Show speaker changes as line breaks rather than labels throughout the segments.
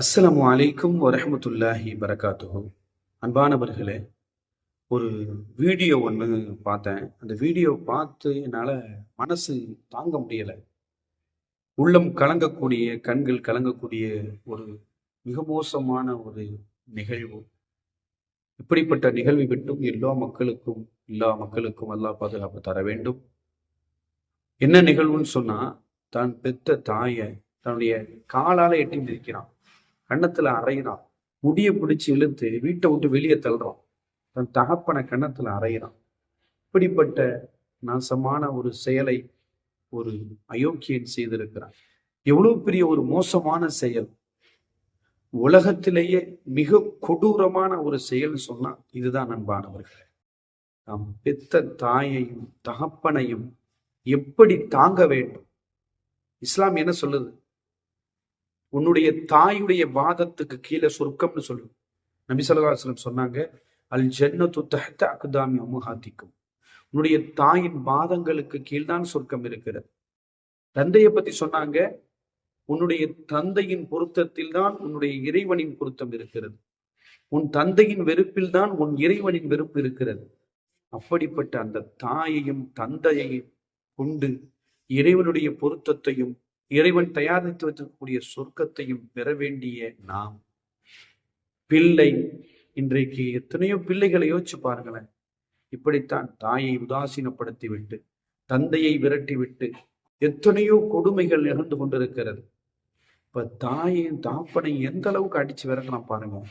அஸ்ஸலாமு அலைக்கும் வரமத்துல்லாஹி வரகாத்துஹு. அன்பானவர்களே ஒரு வீடியோ ஒன்று பார்த்தேன். அந்த வீடியோ பார்த்து என்னால் மனசு தாங்க முடியலை. உள்ளம் கலங்கக்கூடிய கண்கள் கலங்கக்கூடிய ஒரு மிக மோசமான ஒரு நிகழ்வு. இப்படிப்பட்ட நிகழ்வை விட்டும் எல்லா மக்களுக்கும் எல்லா மக்களுக்கும் அல்லாஹ் பாதுகாப்பு தர வேண்டும். என்ன நிகழ்வுன்னு சொன்னால் தான் பெத்த தாயை தன்னுடைய காலால் எட்டி மிதிக்கிறான் கன்னத்துல அறையிறான். முடிய பிடிச்சி இழுத்து வீட்டை விட்டு வெளியே தள்ளுறான். தன் தகப்பனை கன்னத்துல அறையிறான். இப்படிப்பட்ட நாசமான ஒரு செயலை ஒரு அயோக்கியன் செய்திருக்கிறான். எவ்வளவு பெரிய ஒரு மோசமான செயல். உலகத்திலேயே மிக கொடூரமான ஒரு செயல் சொன்னா இதுதான் அன்பானவர்களே. நாம் பெத்த தாயையும் தகப்பனையும் எப்படி தாங்க வேண்டும்? இஸ்லாம் என்ன சொல்லுது? உன்னுடைய தாயுடைய வாதத்துக்கு கீழே சொர்க்கம்னு சொல்லுது. நபி சொன்னாங்க அல் ஜன்னத்து தஹ்த அக்தாமி அமுஹாத்திக்கும் உன்னுடைய தாயின் பாதங்களுக்கு கீழ்தான் சொர்க்கம் இருக்கிறது. தந்தையை பத்தி சொன்னாங்க உன்னுடைய தந்தையின் பொருத்தத்தில் தான் உன்னுடைய இறைவனின் பொருத்தம் இருக்கிறது. உன் தந்தையின் வெறுப்பில் தான் உன் இறைவனின் வெறுப்பு இருக்கிறது. அப்படிப்பட்ட அந்த தாயையும் தந்தையையும் கொண்டு இறைவனுடைய பொருத்தத்தையும் இறைவன் தயாரித்து வைத்திருக்கக்கூடிய சொர்க்கத்தையும் பெற வேண்டிய நாம் பிள்ளை. இன்றைக்கு எத்தனையோ பிள்ளைகளை யோசிச்சு பாருங்களேன். இப்படித்தான் தாயை உதாசீனப்படுத்தி விட்டு தந்தையை விரட்டி விட்டு எத்தனையோ கொடுமைகள் நிகழ்ந்து கொண்டிருக்கிறது. இப்ப தாயின் தாப்பனை எந்த அளவுக்கு அடிச்சு விரட்டலாம் பாருங்க.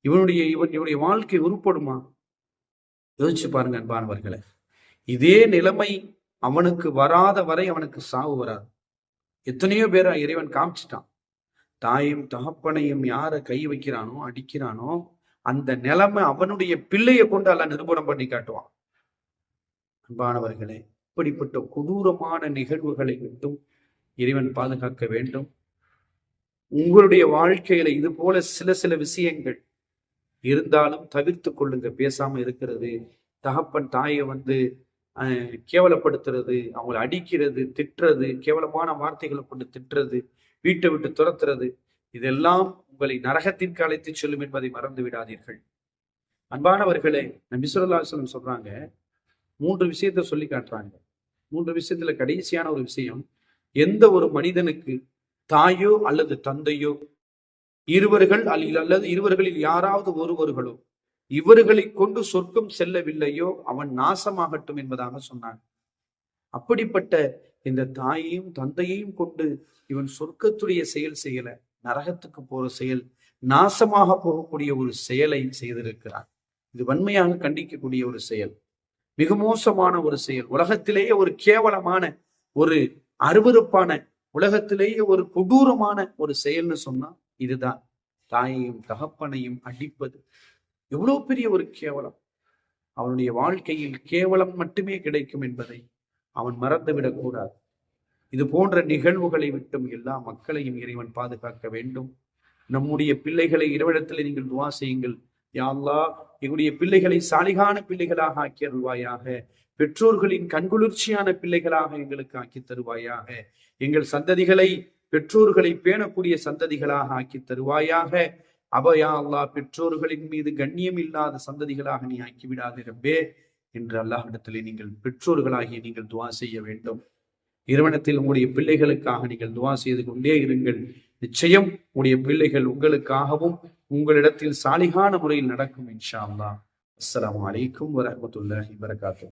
இவனுடைய இவன் இவனுடைய வாழ்க்கை உருப்படுமா? யோசிச்சு பாருங்க அன்பானவர்களை. இதே நிலைமை அவனுக்கு வராத வரை அவனுக்கு சாவு வராது. எத்தனையோ பேர் இறைவன் காமிச்சிட்டான். தாயும் தகப்பனையும் யார கை வைக்கிறானோ அடிக்கிறானோ அந்த நிலைமை அவனுடைய பிள்ளையை கொண்டு அல்ல நிரூபணம் பண்ணி காட்டுவான். அன்பானவர்களே இப்படிப்பட்ட கொடூரமான நிகழ்வுகளை விட்டும் இறைவன் பாதுகாக்க வேண்டும். உங்களுடைய வாழ்க்கையில இது போல சில சில விஷயங்கள் இருந்தாலும் தவிர்த்து கொள்ளுங்க. பேசாம இருக்கிறது. தகப்பன் தாயை வந்து கேவலப்படுத்துறது அவங்களை அடிக்கிறது திட்டுறது கேவலமான வார்த்தைகளை கொண்டு திட்டுறது வீட்டை விட்டு துரத்துறது இதெல்லாம் உங்களை நரகத்திற்கு அழைத்து செல்லும் என்பதை மறந்து விடாதீர்கள். அன்பானவர்களே நபி சொல்றாங்க மூன்று விஷயத்தை சொல்லி காட்டுறாங்க. மூன்று விஷயத்துல கடைசியான ஒரு விஷயம் எந்த ஒரு மனிதனுக்கு தாயோ அல்லது தந்தையோ இருவர்கள் அல்லது இருவர்களில் யாராவது ஒருவர்களோ இவர்களை கொண்டு சொர்க்கம் செல்லவில்லையோ அவன் நாசமாகட்டும் என்பதாக சொன்னான். அப்படிப்பட்ட இந்த தாயையும் தந்தையையும் கொண்டு இவன் சொர்க்கத்துடைய செயல் செய்யல நரகத்துக்கு போற செயல் நாசமாக போகக்கூடிய ஒரு செயலை செய்திருக்கிறான். இது வன்மையாக கண்டிக்கக்கூடிய ஒரு செயல் மிக மோசமான ஒரு செயல். உலகத்திலேயே ஒரு கேவலமான ஒரு அருவருப்பான உலகத்திலேயே ஒரு கொடூரமான ஒரு செயல்னு சொன்னா இதுதான். தாயையும் தகப்பனையும் அடிப்பது. எவ்வளோ பெரிய ஒரு கேவலம். அவனுடைய வாழ்க்கையில் கேவலம் மட்டுமே கிடைக்கும் என்பதை அவன் மறந்துவிடக்கூடாது இது போன்ற நிகழ்வுகளை விட்டும் எல்லா மக்களையும் இறைவன் பாதுகாக்க வேண்டும். நம்முடைய பிள்ளைகளை இறைவிடத்தில் நீங்கள் துவா செய்யுங்கள். யாழ்லா எங்களுடைய பிள்ளைகளை சாலிகான பிள்ளைகளாக ஆக்கி அருள்வாயாக. பெற்றோர்களின் கண்குளிர்ச்சியான பிள்ளைகளாக எங்களுக்கு ஆக்கி தருவாயாக. எங்கள் சந்ததிகளை பெற்றோர்களை பேணக்கூடிய சந்ததிகளாக ஆக்கி தருவாயாக. அபயா அல்லாஹ் பெற்றோர்களின் மீது கண்ணியம் இல்லாத சந்ததிகளாக நீ ஆக்கிவிடாத ரப்பே என்று அல்லாஹ்விடத்திலே நீங்கள் பெற்றோர்களாகிய நீங்கள் துவா செய்ய வேண்டும். நிறுவனத்தில் உங்களுடைய பிள்ளைகளுக்காக நீங்கள் துவா செய்து கொண்டே இருங்கள். நிச்சயம் உங்களுடைய பிள்ளைகள் உங்களுக்காகவும் உங்களிடத்தில் சாலிகான முறையில் நடக்கும் இன்ஷா அல்லாஹ். அஸ்லாம் அலைக்கும் வரமத்துல்லாஹி வரகாத்து